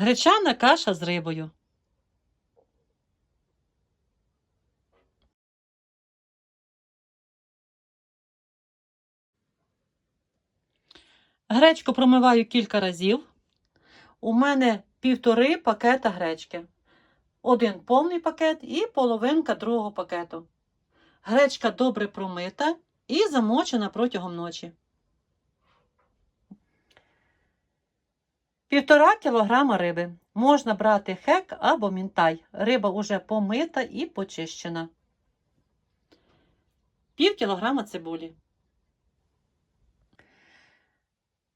Гречана каша з рибою. Гречку промиваю кілька разів. У мене півтори пакета гречки. Один повний пакет і половинка другого пакету. Гречка добре промита і замочена протягом ночі. Півтора кілограма риби. Можна брати хек або мінтай. Риба уже помита і почищена. Пів кілограма цибулі.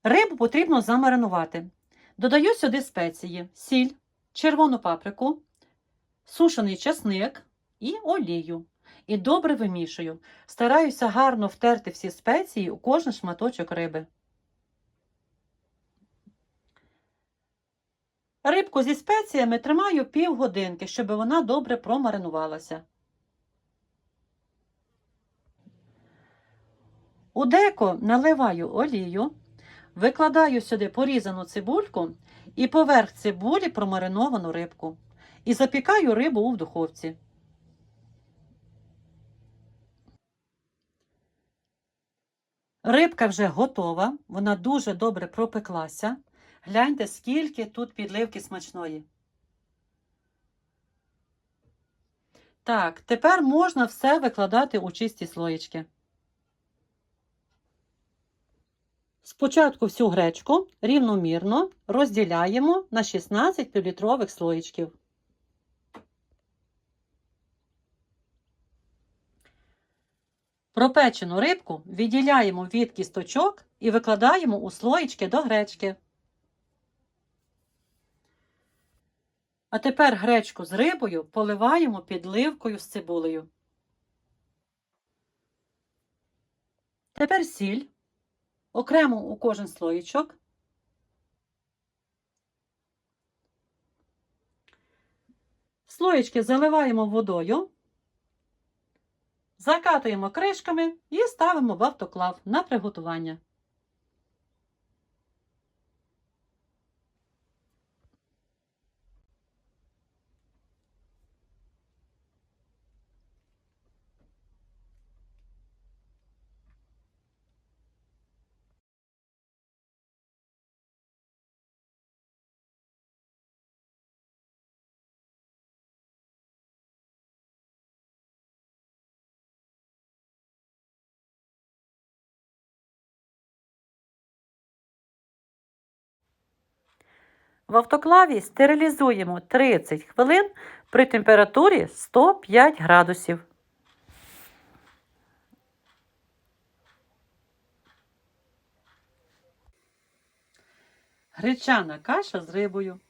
Рибу потрібно замаринувати. Додаю сюди спеції: сіль, червону паприку, сушений часник і олію. І добре вимішую. Стараюся гарно втерти всі спеції у кожен шматочок риби. Рибку зі спеціями тримаю півгодинки, щоб вона добре промаринувалася. У деко наливаю олію, викладаю сюди порізану цибульку і поверх цибулі промариновану рибку. І запікаю рибу у духовці. Рибка вже готова, вона дуже добре пропеклася. Гляньте, скільки тут підливки смачної. Так, тепер можна все викладати у чисті слоєчки. Спочатку всю гречку рівномірно розділяємо на 16 півлітрових слоєчків. Пропечену рибку відділяємо від кісточок і викладаємо у слоєчки до гречки. А тепер гречку з рибою поливаємо підливкою з цибулею. Тепер сіль. Окремо у кожен слоєчок. Слоєчки заливаємо водою, закатуємо кришками і ставимо в автоклав на приготування. В автоклаві стерилізуємо 30 хвилин при температурі 105 градусів. Гречана каша з рибою.